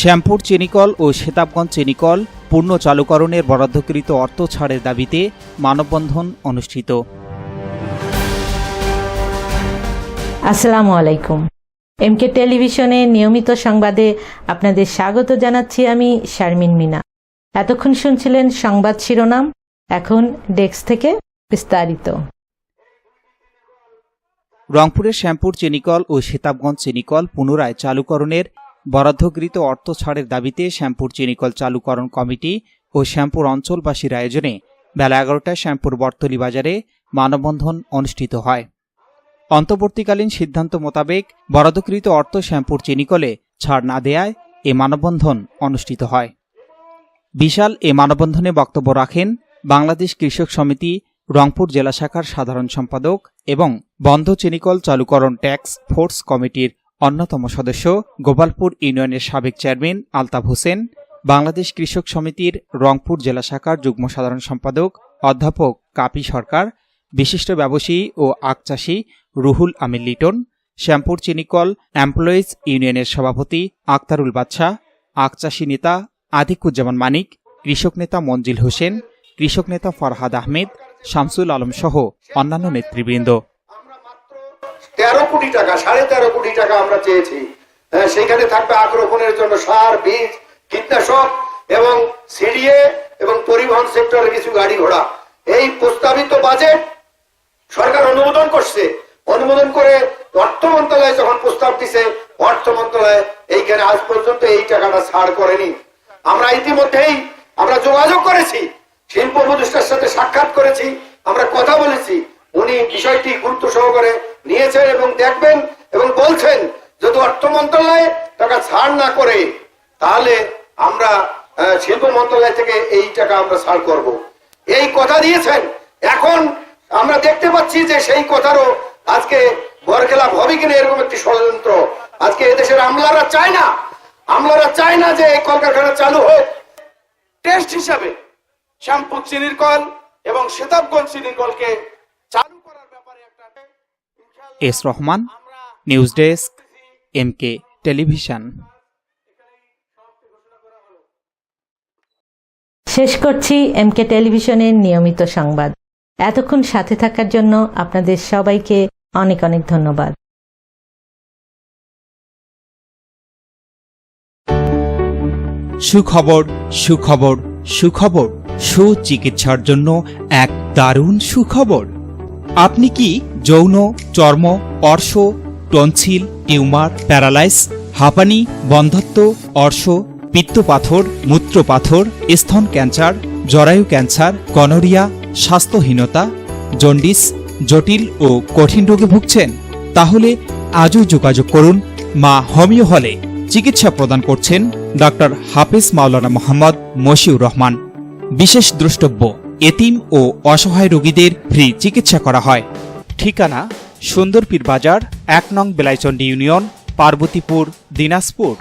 শ্যামপুর চিনিকল ও সেতাবগঞ্জ চিনিকল পূর্ণ চালুকরণের বরাদ্দকৃত অর্থ ছাড়ের দাবিতে মানববন্ধন অনুষ্ঠিত। আসসালামু আলাইকুম। এমকে টেলিভিশনে নিয়মিত সংবাদে আপনাদের স্বাগত জানাচ্ছি আমি শারমিন মিনা। এতক্ষণ শুনছিলেন সংবাদ শিরোনাম এখন ডেস্ক থেকে বিস্তারিত। রংপুরের শ্যামপুর চিনিকল ও সেতাবগঞ্জ চিনিকল পুনরায় চালুকরণের বরাদ্দকৃত অর্থ ছাড়ের দাবিতে শ্যামপুর চিনিকল চালুকরণ কমিটি ও শ্যামপুর অঞ্চলবাসীর আয়োজনে বেলা এগারোটায় শ্যামপুর বর্তলী বাজারে মানববন্ধন অনুষ্ঠিত হয়। অন্তর্বর্তীকালীন সিদ্ধান্ত মোতাবেক বরাদ্দকৃত অর্থ শ্যামপুর চিনিকলে ছাড় না দেয়ায় এ মানববন্ধন অনুষ্ঠিত হয়। বিশাল এ মানববন্ধনে বক্তব্য রাখেন বাংলাদেশ কৃষক সমিতি, রংপুর জেলা শাখার সাধারণ সম্পাদক এবং বন্ধ চিনিকল চালুকরণ ট্যাক্স ফোর্স কমিটির অন্যতম সদস্য গোপালপুর ইউনিয়নের সাবেক চেয়ারম্যান আলতাফ হোসেন, বাংলাদেশ কৃষক সমিতির রংপুর জেলা শাখার যুগ্ম সাধারণ সম্পাদক অধ্যাপক কাপি সরকার, বিশিষ্ট ব্যবসায়ী ও আখচাষী রুহুল আমির লিটন, শ্যামপুর চিনিকল এমপ্লয়িজ ইউনিয়নের সভাপতি আক্তারুল বাদশাহ আখচাষী নেতা আতিকুজ্জামান মানিক, কৃষক নেতা মঞ্জিল হোসেন, কৃষক নেতা ফরহাদ আহমেদ, শামসুল আলম সহ অন্যান্য নেতৃবৃন্দ। তেরো কোটি টাকা সাড়ে তেরো কোটি টাকা আমরা চেয়েছি। হ্যাঁ, সেখানে থাকবে আক্রমণের জন্য সার বীজ কীটনাশক এবং সিডিএ এবং পরিবহন সেক্টরের কিছু গাড়ি ঘোড়া। এই প্রস্তাবিত বাজেট সরকার অনুমোদন করছে। অনুমোদন করে অর্থ মন্ত্রণালয় যখন প্রস্তাব দিছে অর্থ মন্ত্রণালয় এইখানে আজ পর্যন্ত এই টাকাটা ছাড় করেনি। আমরা ইতিমধ্যেই আমরা যোগাযোগ করেছি শিল্প প্রতিষ্ঠার সাথে সাক্ষাৎ করেছি আমরা কথা বলেছি। উনি বিষয়টি গুরুত্ব সহকারে নিয়েছেন এবং দেখবেন এবং বলছেন, যদি অর্থ মন্ত্রণালয় টাকা ছাড় না করে, তাহলে আমরা শিল্প মন্ত্রণালয় থেকে এই টাকা আমরা ছাড় করব। এই কথা দিয়েছেন। এখন আমরা দেখতে পাচ্ছি যে সেই কথারও আজকে বরখেলাপ হবে কিনা এরকম একটি ষড়যন্ত্র। আজকে এদেশের আমলারা চায় না, আমলারা চায় না যে এই কলকারখানা চালু হোক। টেস্ট হিসাবে শ্যামপুর চিনির কল এবং সেতাবগঞ্জ চিনির কলকে চালু করার ব্যাপারে একটা S Rahman news desk MK television. শেষ করছি এমকে টেলিভিশনের নিয়মিত সংবাদ। এতক্ষণ সাথে থাকার জন্য আপনাদের সবাইকে অনেক অনেক ধন্যবাদ। সুখবর সুখবর সুখবর সুচিকিৎসার জন্য এক দারুণ সুখবর। আপনি কি যৌন, চর্ম, অর্শ, টনসিল, টিউমার, প্যারালাইস, হাঁপানি, বন্ধত্ব, অর্শ, পিত্তপাথর, মূত্রপাথর, স্তন ক্যান্সার, জরায়ু ক্যান্সার গনোরিয়া স্বাস্থ্যহীনতা, জন্ডিস, জটিল ও কঠিন রোগে ভুগছেন? তাহলে আজই যোগাযোগ করুন মা হোমিও হলে। চিকিৎসা প্রদান করছেন ডক্টর হাফিজ মাওলানা মোহাম্মদ মশিউর রহমান। বিশেষ দ্রষ্টব্য এতিম ও অসহায় রোগীদের ফ্রি চিকিৎসা করা হয়। ঠিকানা, সুন্দরপীর বাজার, এক নং বেলাইচন্ডী ইউনিয়ন, পার্বতীপুর, দিনাজপুর।